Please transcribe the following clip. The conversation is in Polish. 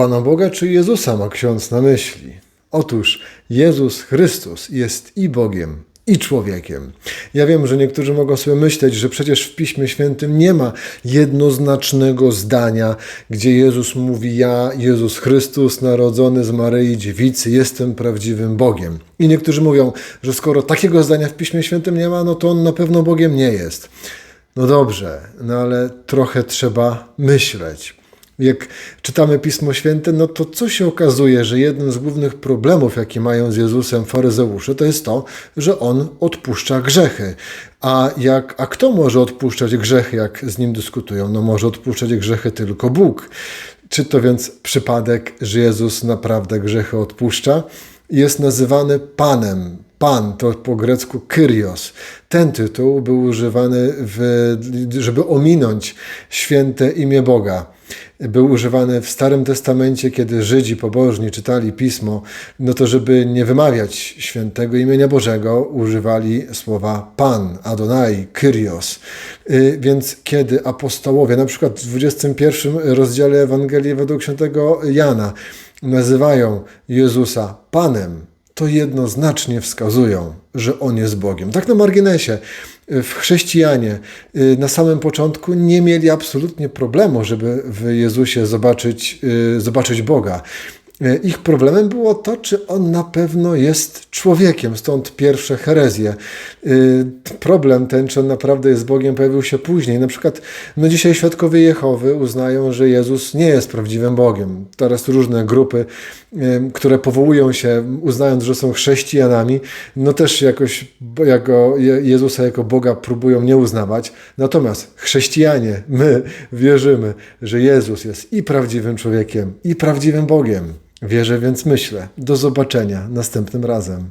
Pana Boga czy Jezusa ma ksiądz na myśli? Otóż Jezus Chrystus jest i Bogiem, i człowiekiem. Ja wiem, że niektórzy mogą sobie myśleć, że przecież w Piśmie Świętym nie ma jednoznacznego zdania, gdzie Jezus mówi: Ja, Jezus Chrystus, narodzony z Maryi Dziewicy, jestem prawdziwym Bogiem. I niektórzy mówią, że skoro takiego zdania w Piśmie Świętym nie ma, no to on na pewno Bogiem nie jest. No dobrze, no ale trochę trzeba myśleć. Jak czytamy Pismo Święte, no to co się okazuje, że jednym z głównych problemów, jakie mają z Jezusem faryzeusze, to jest to, że On odpuszcza grzechy. A, jak, a kto może odpuszczać grzechy, jak z Nim dyskutują? No może odpuszczać grzechy tylko Bóg. Czy to więc przypadek, że Jezus naprawdę grzechy odpuszcza? Jest nazywany Panem, Pan to po grecku Kyrios. Ten tytuł był używany, w, żeby ominąć święte imię Boga. Był używany w Starym Testamencie, kiedy Żydzi pobożni czytali pismo, no to żeby nie wymawiać świętego imienia Bożego, używali słowa Pan, Adonai, Kyrios. Y, Więc kiedy apostołowie, na przykład w 21 rozdziale Ewangelii według świętego Jana, nazywają Jezusa Panem, to jednoznacznie wskazują, że On jest Bogiem. Tak na marginesie, w chrześcijanie y, na samym początku nie mieli absolutnie problemu, żeby w Jezusie zobaczyć, y, zobaczyć Boga. Y, Ich problemem było to, czy on na pewno jest człowiekiem, stąd pierwsze herezje. Y, Problem ten, czy on naprawdę jest Bogiem, pojawił się później. Na przykład, no dzisiaj świadkowie Jehowy uznają, że Jezus nie jest prawdziwym Bogiem. Teraz różne grupy, y, które powołują się, uznając, że są chrześcijanami, no też jakoś jako Je- Jezusa jako Boga próbują nie uznawać. Natomiast chrześcijanie, my wierzymy, że Jezus jest i prawdziwym człowiekiem, i prawdziwym Bogiem. Wierzę, więc myślę. Do zobaczenia następnym razem.